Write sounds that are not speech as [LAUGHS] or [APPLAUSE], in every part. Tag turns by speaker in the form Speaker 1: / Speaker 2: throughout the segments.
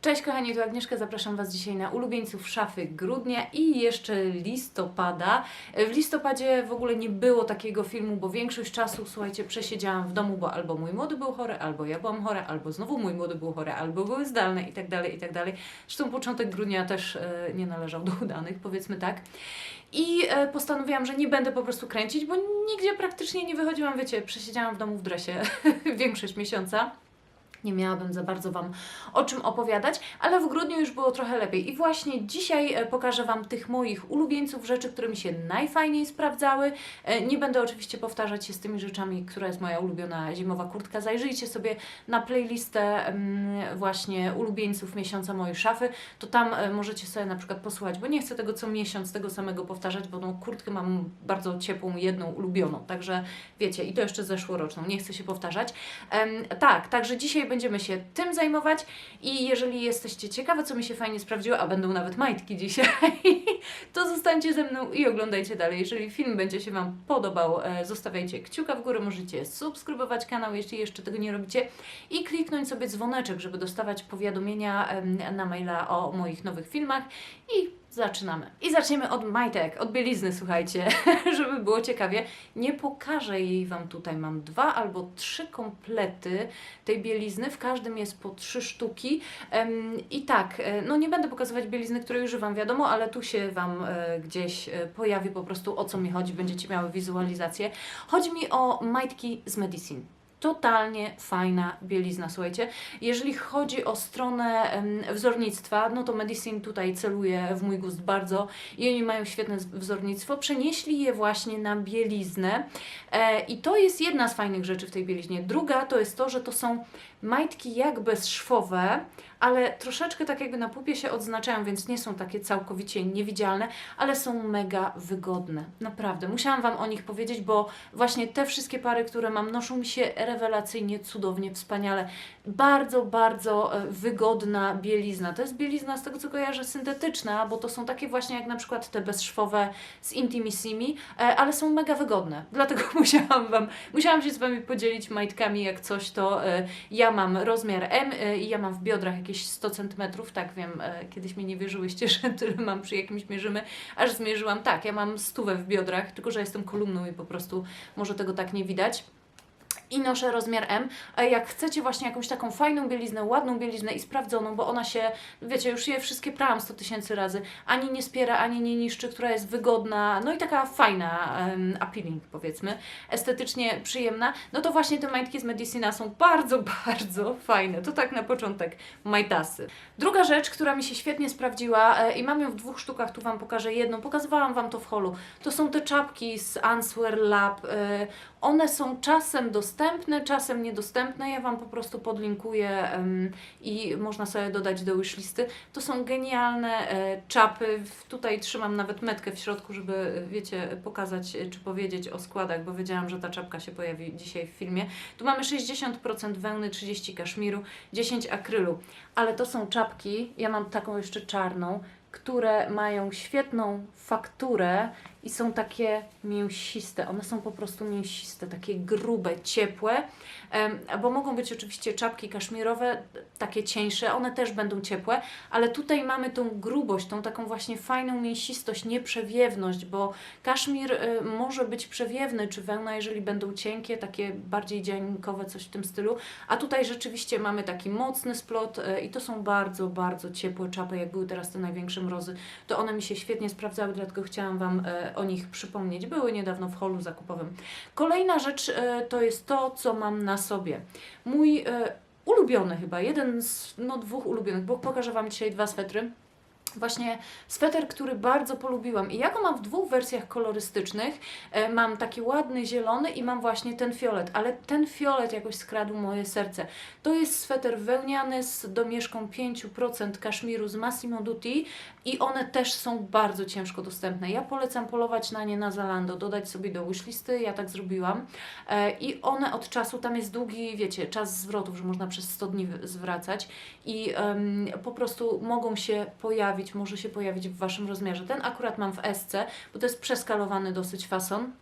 Speaker 1: Cześć kochani, tu Agnieszka, zapraszam Was dzisiaj na ulubieńców szafy grudnia i jeszcze listopada. W listopadzie w ogóle nie było takiego filmu, bo większość czasu, słuchajcie, przesiedziałam w domu, bo albo mój młody był chory, albo ja byłam chora, albo znowu mój młody był chory, albo były zdalne i tak dalej, i tak dalej. Zresztą początek grudnia też e, nie należał do udanych, powiedzmy tak. I e, postanowiłam, że nie będę po prostu kręcić, bo nigdzie praktycznie nie wychodziłam, wiecie, przesiedziałam w domu w dresie [LAUGHS] większość miesiąca. Nie miałabym za bardzo Wam o czym opowiadać, ale w grudniu już było trochę lepiej. I właśnie dzisiaj e, pokażę Wam tych moich ulubieńców, rzeczy, które mi się najfajniej sprawdzały. E, Nie będę oczywiście powtarzać się z tymi rzeczami, która jest moja ulubiona zimowa kurtka. Zajrzyjcie sobie na playlistę mm, właśnie ulubieńców miesiąca mojej szafy, to tam e, możecie sobie na przykład posłuchać, bo nie chcę tego co miesiąc tego samego powtarzać, bo tą kurtkę mam bardzo ciepłą, jedną ulubioną, także wiecie, i to jeszcze zeszłoroczną, nie chcę się powtarzać. Tak, także dzisiaj będziemy się tym zajmować i jeżeli jesteście ciekawe, co mi się fajnie sprawdziło, a będą nawet majtki dzisiaj, [LAUGHS] to zostańcie ze mną i oglądajcie dalej. Jeżeli film będzie się Wam podobał, e, zostawiajcie kciuka w górę, możecie subskrybować kanał, jeśli jeszcze tego nie robicie i kliknąć sobie dzwoneczek, żeby dostawać powiadomienia na maila o moich nowych filmach i zaczynamy. I zaczniemy od majtek, od bielizny, słuchajcie, [LAUGHS] żeby było ciekawie. Nie pokażę jej Wam tutaj, mam dwa albo trzy komplety tej bielizny, w każdym jest po trzy sztuki. I tak, e, no nie będę pokazywać bielizny, której używam, wiadomo, ale tu się Wam e, gdzieś e, pojawi po prostu o co mi chodzi, będziecie miały wizualizację. Chodzi mi o majtki z Medicine. Totalnie fajna bielizna, słuchajcie. Jeżeli chodzi o stronę wzornictwa, no to Medicine tutaj celuje w mój gust bardzo i oni mają świetne wzornictwo. Przenieśli je właśnie na bieliznę e, i to jest jedna z fajnych rzeczy w tej bieliźnie. Druga to jest to, że to są majtki jak bezszwowe, ale troszeczkę tak jakby na pupie się odznaczają, więc nie są takie całkowicie niewidzialne, ale są mega wygodne. Naprawdę. Musiałam Wam o nich powiedzieć, bo właśnie te wszystkie pary, które mam, noszą mi się rewelacyjnie, cudownie, wspaniale. Bardzo, bardzo e, wygodna bielizna. To jest bielizna z tego, co kojarzę, syntetyczna, bo to są takie właśnie jak na przykład te bezszwowe z Intimissimi, e, ale są mega wygodne. Dlatego [LAUGHS] musiałam Wam, musiałam się z Wami podzielić majtkami, jak coś, to e, ja mam rozmiar M e, i ja mam w biodrach jakieś 100 cm, tak wiem, e, kiedyś mi nie wierzyłyście, [LAUGHS] że tyle mam przy jakimś mierzymy, aż zmierzyłam, tak, ja mam stówę w biodrach, tylko że jestem kolumną i po prostu może tego tak nie widać i noszę rozmiar M. Jak chcecie właśnie jakąś taką fajną bieliznę, ładną bieliznę i sprawdzoną, bo ona się, wiecie, już je wszystkie prałam 100 tysięcy razy, ani nie spiera, ani nie niszczy, która jest wygodna, no i taka fajna, um, appealing powiedzmy, estetycznie przyjemna, no to właśnie te majtki z Medicina są bardzo, [LAUGHS] bardzo fajne. To tak na początek majtasy. Druga rzecz, która mi się świetnie sprawdziła e, i mam ją w dwóch sztukach, tu Wam pokażę jedną, pokazywałam Wam to w holu, to są te czapki z Answer Lab, e, one są czasem dostępne, czasem niedostępne. Ja Wam po prostu podlinkuję i można sobie dodać do wishlisty. To są genialne e, czapy. Tutaj trzymam nawet metkę w środku, żeby, e, wiecie, pokazać e, czy powiedzieć o składach, bo wiedziałam, że ta czapka się pojawi dzisiaj w filmie. Tu mamy 60% wełny, 30 kaszmiru, 10 akrylu. Ale to są czapki, ja mam taką jeszcze czarną, które mają świetną fakturę i są takie mięsiste. One są po prostu mięsiste, takie grube, ciepłe, bo mogą być oczywiście czapki kaszmirowe, takie cieńsze, one też będą ciepłe, ale tutaj mamy tą grubość, tą taką właśnie fajną mięsistość, nieprzewiewność, bo kaszmir y, może być przewiewny, czy wełna, jeżeli będą cienkie, takie bardziej dziannikowe, coś w tym stylu, a tutaj rzeczywiście mamy taki mocny splot y, i to są bardzo, bardzo ciepłe czapy, jak były teraz te największe mrozy, to one mi się świetnie sprawdzały, dlatego chciałam Wam e, o nich przypomnieć. Były niedawno w holu zakupowym. Kolejna rzecz e, to jest to, co mam na sobie. Mój e, ulubiony chyba, jeden z no, dwóch ulubionych, bo pokażę Wam dzisiaj dwa swetry. Właśnie sweter, który bardzo polubiłam i ja go mam w dwóch wersjach kolorystycznych. E, mam taki ładny zielony i mam właśnie ten fiolet, ale ten fiolet jakoś skradł moje serce. To jest sweter wełniany z domieszką 5% kaszmiru z Massimo Dutti i one też są bardzo ciężko dostępne. Ja polecam polować na nie na Zalando, dodać sobie do wishlisty, ja tak zrobiłam. E, I one od czasu, tam jest długi, wiecie, czas zwrotów, że można przez 100 dni zwracać i em, po prostu mogą się pojawić, może się pojawić w Waszym rozmiarze. Ten akurat mam w SC, bo to jest przeskalowany dosyć fason.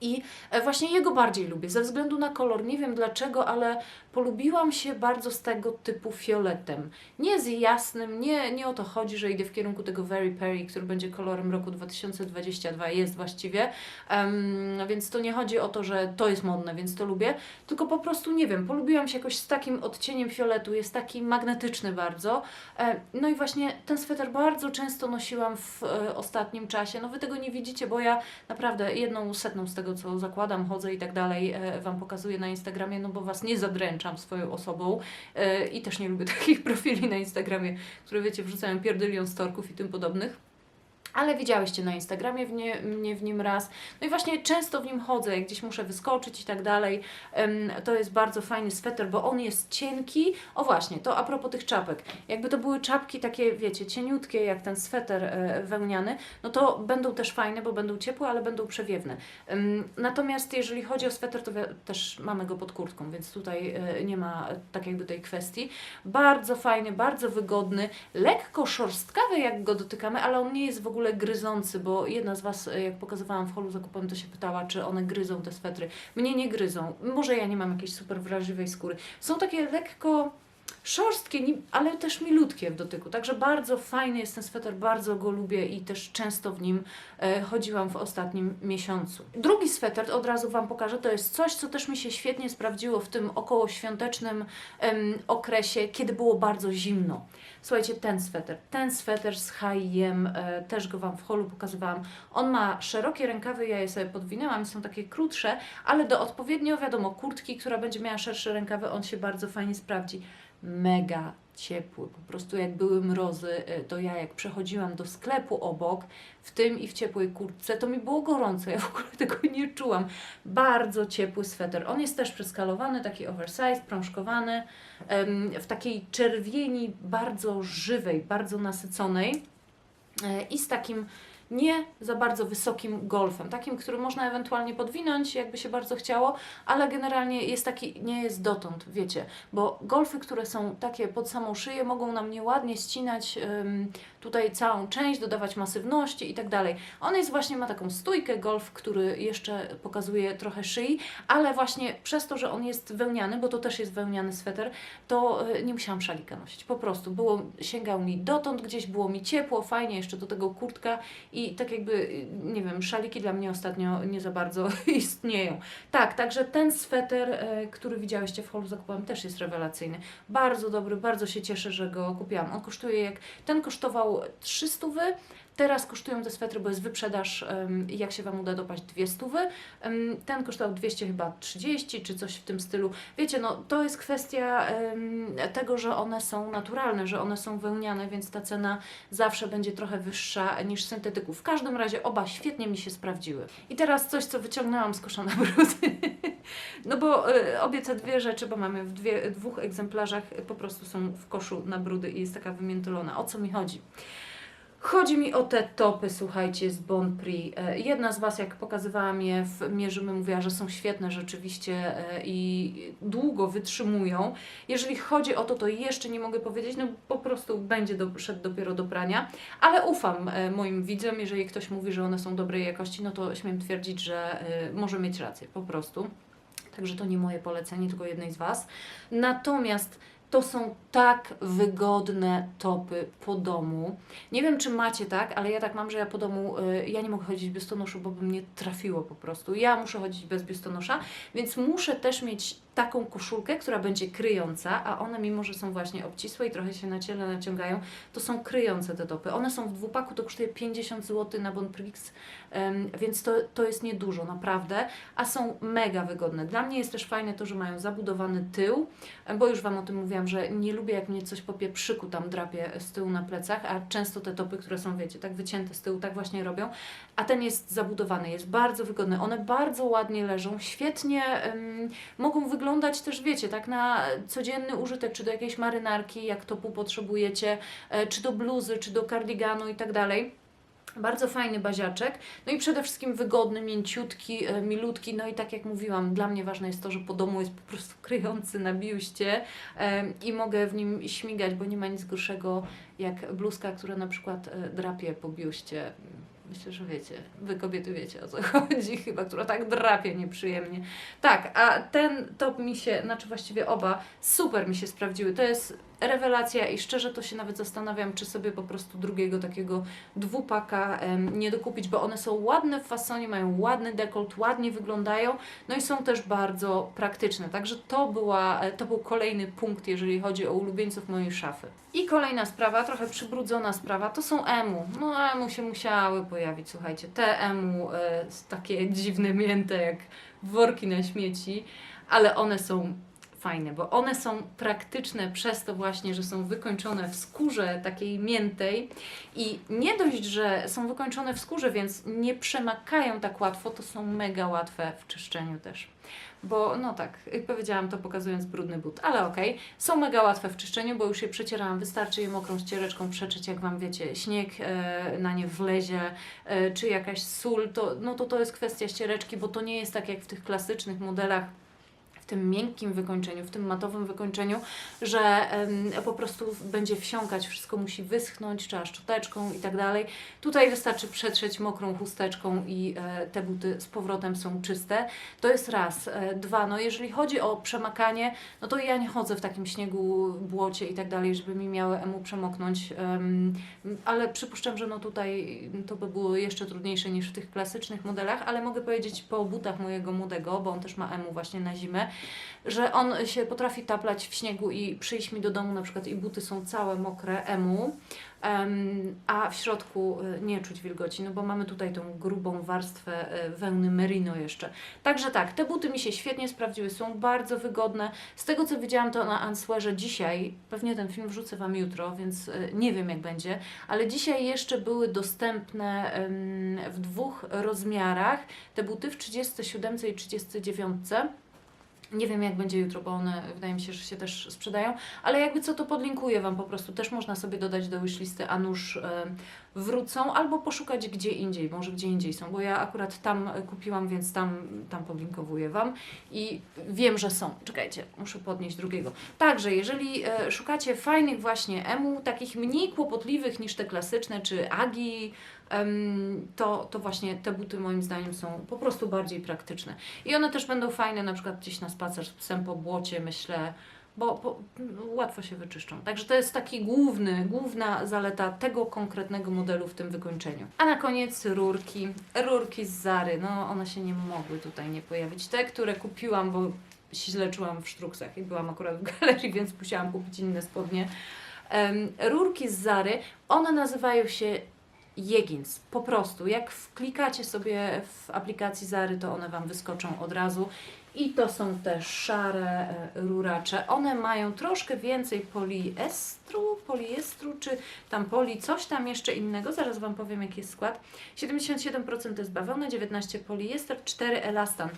Speaker 1: I e, właśnie jego bardziej lubię, ze względu na kolor. Nie wiem dlaczego, ale polubiłam się bardzo z tego typu fioletem. Nie z jasnym, nie, nie o to chodzi, że idę w kierunku tego Very Perry, który będzie kolorem roku 2022, jest właściwie. Em, więc to nie chodzi o to, że to jest modne, więc to lubię, tylko po prostu nie wiem, polubiłam się jakoś z takim odcieniem fioletu, jest taki magnetyczny bardzo. E, no i właśnie ten sweter bardzo często nosiłam w e, ostatnim czasie. No wy tego nie widzicie, bo ja naprawdę jedną setną z tego, co zakładam, chodzę i tak dalej, e, Wam pokazuję na Instagramie, no bo Was nie zadręczam swoją osobą e, i też nie lubię [LAUGHS] takich profili na Instagramie, które wiecie, wrzucają pierdylion storków i tym podobnych. Ale widziałyście na Instagramie w nie, mnie w nim raz. No i właśnie często w nim chodzę, jak gdzieś muszę wyskoczyć i tak dalej. To jest bardzo fajny sweter, bo on jest cienki. O właśnie, to a propos tych czapek. Jakby to były czapki takie, wiecie, cieniutkie, jak ten sweter e, wełniany, no to będą też fajne, bo będą ciepłe, ale będą przewiewne. Natomiast jeżeli chodzi o sweter, to też mamy go pod kurtką, więc tutaj e, nie ma tak jakby tej kwestii. Bardzo fajny, bardzo wygodny, lekko szorstkawy, jak go dotykamy, ale on nie jest w ogóle gryzący, bo jedna z Was, e, jak pokazywałam w holu zakupowym, to się pytała, czy one gryzą te swetry. Mnie nie gryzą. Może ja nie mam jakiejś super wrażliwej skóry. Są takie lekko szorstkie, ale też milutkie w dotyku. Także bardzo fajny jest ten sweter, bardzo go lubię i też często w nim e, chodziłam w ostatnim miesiącu. Drugi sweter, od razu Wam pokażę, to jest coś, co też mi się świetnie sprawdziło w tym okołoświątecznym em, okresie, kiedy było bardzo zimno. Słuchajcie, ten sweter, ten sweter z H&M, e, też go Wam w holu pokazywałam. On ma szerokie rękawy, ja je sobie podwinęłam, są takie krótsze, ale do odpowiednio, wiadomo, kurtki, która będzie miała szersze rękawy, on się bardzo fajnie sprawdzi. Mega ciepły, po prostu jak były mrozy, e, to ja jak przechodziłam do sklepu obok, w tym i w ciepłej kurtce, to mi było gorąco, ja w ogóle tego nie czułam. Bardzo ciepły sweter. On jest też przeskalowany, taki oversize, prążkowany, w takiej czerwieni bardzo żywej, bardzo nasyconej e, i z takim nie za bardzo wysokim golfem, takim, który można ewentualnie podwinąć, jakby się bardzo chciało, ale generalnie jest taki, nie jest dotąd, wiecie, bo golfy, które są takie pod samą szyję, mogą nam nieładnie ścinać tutaj całą część, dodawać masywności i tak dalej. On jest właśnie, ma taką stójkę golf, który jeszcze pokazuje trochę szyi, ale właśnie przez to, że on jest wełniany, bo to też jest wełniany sweter, to y, nie musiałam szalika nosić, po prostu było, sięgał mi dotąd, gdzieś było mi ciepło, fajnie, jeszcze do tego kurtka i tak jakby, y, nie wiem, szaliki dla mnie ostatnio nie za bardzo [LAUGHS] istnieją. Tak, także ten sweter, e, który widziałyście w holu zakupowym też jest rewelacyjny. Bardzo dobry, bardzo się cieszę, że go kupiłam. On kosztuje jak, ten kosztował 300 Teraz kosztują te swetry, bo jest wyprzedaż, jak się Wam uda dopaść, dwie stówy. Ten kosztował 200 chyba 30 czy coś w tym stylu. Wiecie, no to jest kwestia tego, że one są naturalne, że one są wełniane, więc ta cena zawsze będzie trochę wyższa niż syntetyków. W każdym razie oba świetnie mi się sprawdziły. I teraz coś, co wyciągnęłam z kosza na brudy. [LAUGHS] No bo y, obie te dwie rzeczy, bo mamy w dwie, dwóch egzemplarzach, y, po prostu są w koszu na brudy i jest taka wymiętolona. O co mi chodzi? Chodzi mi o te topy, słuchajcie, z Bon Prix. E, Jedna z Was, jak pokazywałam je w Mierzymy, mówiła, że są świetne rzeczywiście e, i długo wytrzymują. Jeżeli chodzi o to, to jeszcze nie mogę powiedzieć, no po prostu będzie do, szedł dopiero do prania, ale ufam e, moim widzom, jeżeli ktoś mówi, że one są dobrej jakości, no to śmiem twierdzić, że może mieć rację, po prostu. Także to nie moje polecenie, tylko jednej z Was. Natomiast to są tak wygodne topy po domu. Nie wiem, czy macie tak, ale ja tak mam, że ja po domu, y, ja nie mogę chodzić w biustonoszu, bo by mnie trafiło po prostu. Ja muszę chodzić bez biustonosza, więc muszę też mieć taką koszulkę, która będzie kryjąca, a one mimo, że są właśnie obcisłe i trochę się na ciele naciągają, to są kryjące te topy. One są w dwupaku, to kosztuje 50 zł na Bonprix, więc to, to jest niedużo, naprawdę, a są mega wygodne. Dla mnie jest też fajne to, że mają zabudowany tył, bo już Wam o tym mówiłam, że nie lubię jak mnie coś po pieprzyku tam drapie z tyłu na plecach, a często te topy, które są, wiecie, tak wycięte z tyłu, tak właśnie robią, a ten jest zabudowany, jest bardzo wygodny. One bardzo ładnie leżą, świetnie em, mogą wyglądać też, wiecie, tak na codzienny użytek, czy do jakiejś marynarki, jak topu potrzebujecie, e, czy do bluzy, czy do kardiganu i tak dalej. Bardzo fajny baziaczek, no i przede wszystkim wygodny, mięciutki, e, milutki, no i tak jak mówiłam, dla mnie ważne jest to, że po domu jest po prostu [LAUGHS] kryjący na biuście em, i mogę w nim śmigać, bo nie ma nic gorszego jak bluzka, która na przykład e, drapie po biuście. Myślę, że wiecie, wy kobiety wiecie o co [LAUGHS] chodzi, chyba, która tak drapie nieprzyjemnie. Tak, a ten top mi się, znaczy właściwie oba, super mi się sprawdziły. To jest rewelacja i szczerze to się nawet zastanawiam, czy sobie po prostu drugiego takiego dwupaka nie dokupić, bo one są ładne w fasonie, mają ładny dekolt, ładnie wyglądają, no i są też bardzo praktyczne. Także to, była, e, to był kolejny punkt, jeżeli chodzi o ulubieńców mojej szafy. I kolejna sprawa, trochę przybrudzona sprawa, to są emu. No emu się musiały pojawić, słuchajcie. Te emu e, takie dziwne mięte jak worki na śmieci, ale one są fajne, bo one są praktyczne przez to właśnie, że są wykończone w skórze takiej miętej i nie dość, że są wykończone w skórze, więc nie przemakają tak łatwo, to są mega łatwe w czyszczeniu też. Bo no tak, powiedziałam to pokazując brudny but, ale okej, są mega łatwe w czyszczeniu, bo już je przecierałam, wystarczy je mokrą ściereczką przeczyć, jak Wam wiecie, śnieg e, na nie wlezie, e, czy jakaś sól, to, no to to jest kwestia ściereczki, bo to nie jest tak jak w tych klasycznych modelach, tym miękkim wykończeniu, w tym matowym wykończeniu, że po prostu będzie wsiąkać, wszystko musi wyschnąć, trzeba szczoteczką i tak dalej. Tutaj wystarczy przetrzeć mokrą chusteczką i e, te buty z powrotem są czyste. To jest raz. E, dwa, no jeżeli chodzi o przemakanie, no to ja nie chodzę w takim śniegu, błocie i tak dalej, żeby mi miały emu przemoknąć, em, ale przypuszczam, że no tutaj to by było jeszcze trudniejsze niż w tych klasycznych modelach, ale mogę powiedzieć po butach mojego młodego, bo on też ma emu właśnie na zimę, że on się potrafi taplać w śniegu i przyjść mi do domu na przykład i buty są całe mokre emu, em, a w środku e, nie czuć wilgoci, no bo mamy tutaj tą grubą warstwę e, wełny merino jeszcze. Także tak, te buty mi się świetnie sprawdziły, są bardzo wygodne. Z tego co widziałam to na Answerze dzisiaj, pewnie ten film wrzucę Wam jutro, więc e, nie wiem jak będzie, ale dzisiaj jeszcze były dostępne w dwóch rozmiarach te buty w 37 i 39. Nie wiem jak będzie jutro, bo one wydaje mi się, że się też sprzedają, ale jakby co to podlinkuję Wam po prostu. Też można sobie dodać do wishlisty, a nuż e, wrócą, albo poszukać gdzie indziej, może gdzie indziej są, bo ja akurat tam e, kupiłam, więc tam, tam podlinkowuję Wam i wiem, że są. Czekajcie, muszę podnieść drugiego. Także jeżeli e, szukacie fajnych właśnie emu, takich mniej kłopotliwych niż te klasyczne, czy agi, to, to właśnie te buty moim zdaniem są po prostu bardziej praktyczne. I one też będą fajne na przykład gdzieś na spacer z psem po błocie, myślę, bo, bo no, łatwo się wyczyszczą. Także to jest taki główny, główna zaleta tego konkretnego modelu w tym wykończeniu. A na koniec rurki. Rurki z Zary. No one się nie mogły tutaj nie pojawić. Te, które kupiłam, bo źle czułam w sztruksach i byłam akurat w galerii, [LAUGHS] więc musiałam kupić inne spodnie. Rurki z Zary, one nazywają się Jegins, po prostu. Jak wklikacie sobie w aplikacji Zary, to one Wam wyskoczą od razu. I to są te szare e, ruracze. One mają troszkę więcej poliestru, poliestru, czy tam poli, coś tam jeszcze innego. Zaraz Wam powiem, jaki jest skład. 77% to jest bawełna, 19% poliester, 4% elastan.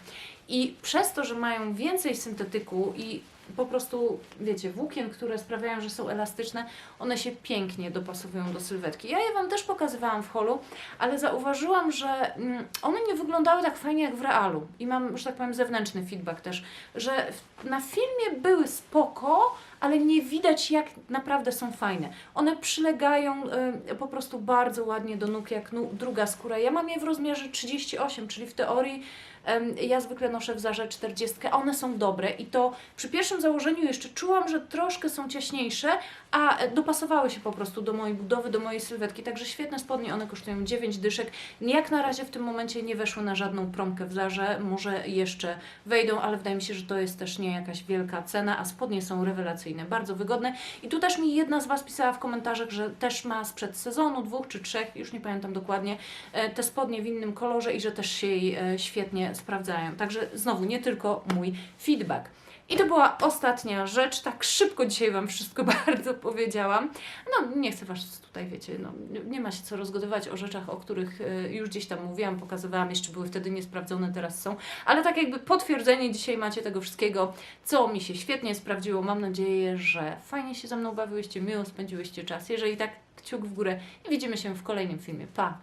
Speaker 1: I przez to, że mają więcej syntetyku i po prostu, wiecie, włókien, które sprawiają, że są elastyczne, one się pięknie dopasowują do sylwetki. Ja je Wam też pokazywałam w holu, ale zauważyłam, że mm, one nie wyglądały tak fajnie jak w realu. I mam, że tak powiem, zewnętrzny feedback też, że na filmie były spoko, ale nie widać jak naprawdę są fajne. One przylegają y, po prostu bardzo ładnie do nóg, jak druga skóra. Ja mam je w rozmiarze 38, czyli w teorii em, ja zwykle noszę w Zarze 40, a one są dobre i to przy pierwszym założeniu jeszcze czułam, że troszkę są ciaśniejsze, a e, dopasowały się po prostu do mojej budowy, do mojej sylwetki, także świetne spodnie, one kosztują 9 dyszek. Jak na razie w tym momencie nie weszły na żadną promkę w Zarze, może jeszcze wejdą, ale wydaje mi się, że to jest też nie jakaś wielka cena, a spodnie są rewelacyjne, bardzo wygodne. I tu też mi jedna z Was pisała w komentarzach, że też ma sprzed sezonu, dwóch czy trzech, już nie pamiętam dokładnie, e, te spodnie w innym kolorze i że też się jej e, świetnie sprawdzają. Także znowu nie tylko mój feedback. I to była ostatnia rzecz. Tak szybko dzisiaj Wam wszystko [LAUGHS] bardzo powiedziałam. No, nie chcę Was tutaj, wiecie, no, nie- ma się co rozgadywać o rzeczach, o których e, już gdzieś tam mówiłam, pokazywałam, jeszcze były wtedy niesprawdzone, teraz są. Ale tak jakby potwierdzenie dzisiaj macie tego wszystkiego, co mi się świetnie sprawdziło. Mam nadzieję, że fajnie się ze mną bawiłyście, miło spędziłyście czas. Jeżeli tak, kciuk w górę i widzimy się w kolejnym filmie. Pa!